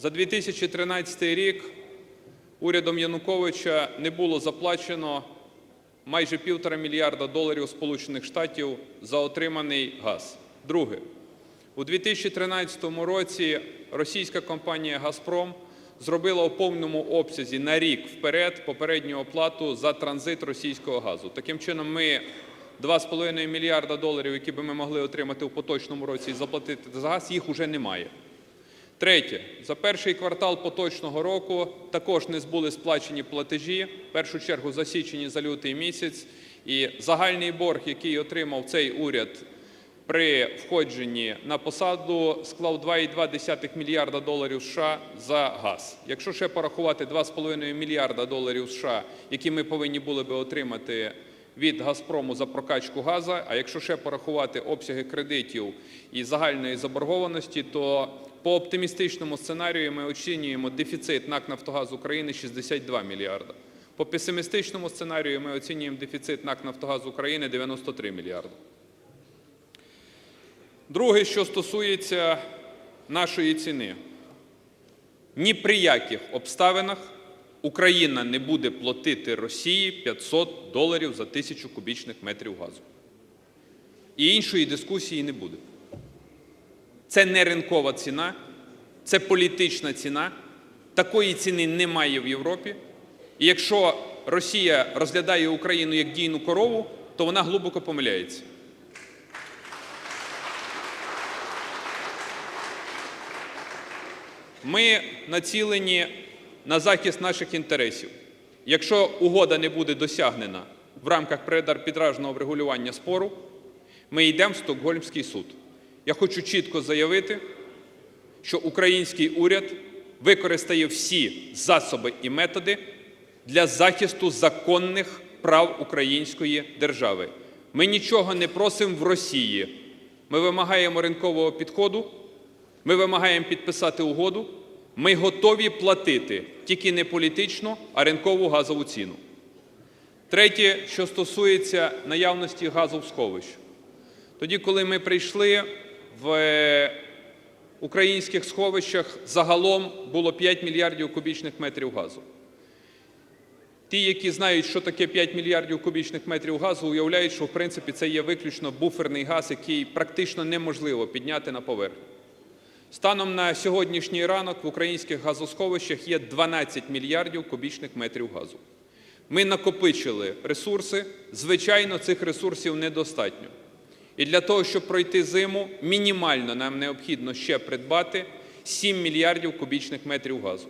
За 2013 рік урядом Януковича не було заплачено майже півтора мільярда доларів Сполучених Штатів за отриманий газ. Друге. У 2013 році російська компанія «Газпром» зробила у повному обсязі на рік вперед попередню оплату за транзит російського газу. Таким чином, ми 2,5 мільярда доларів, які би ми могли отримати у поточному році і заплатити за газ, їх уже немає. Третє. За перший квартал поточного року також не були сплачені платежі, в першу чергу за січень за лютий місяць. І загальний борг, який отримав цей уряд при входженні на посаду, склав 2,2 мільярда доларів США за газ. Якщо ще порахувати 2,5 мільярда доларів США, які ми повинні були би отримати від «Газпрому» за прокачку газу, а якщо ще порахувати обсяги кредитів і загальної заборгованості, то по оптимістичному сценарію ми оцінюємо дефіцит НАК «Нафтогаз України» 62 мільярда. По песимістичному сценарію ми оцінюємо дефіцит НАК «Нафтогаз України» 93 мільярди. Друге, що стосується нашої ціни. Ні при яких обставинах Україна не буде платити Росії 500 доларів за тисячу кубічних метрів газу. І іншої дискусії не буде. Це не ринкова ціна, це політична ціна. Такої ціни немає в Європі. І якщо Росія розглядає Україну як дійну корову, то вона глибоко помиляється. Ми націлені на захист наших інтересів. Якщо угода не буде досягнена в рамках предарбітражного врегулювання спору, ми йдемо в Стокгольмський суд. Я хочу чітко заявити, що український уряд використає всі засоби і методи для захисту законних прав української держави. Ми нічого не просимо в Росії. Ми вимагаємо ринкового підходу, ми вимагаємо підписати угоду. Ми готові платити тільки не політичну, а ринкову газову ціну. Третє, що стосується наявності газу в сховищ. Тоді, коли ми прийшли в українських сховищах, загалом було 5 мільярдів кубічних метрів газу. Ті, які знають, що таке 5 мільярдів кубічних метрів газу, уявляють, що в принципі це є виключно буферний газ, який практично неможливо підняти на поверхню. Станом на сьогоднішній ранок в українських газосховищах є 12 мільярдів кубічних метрів газу. Ми накопичили ресурси, звичайно, цих ресурсів недостатньо. І для того, щоб пройти зиму, мінімально нам необхідно ще придбати 7 мільярдів кубічних метрів газу.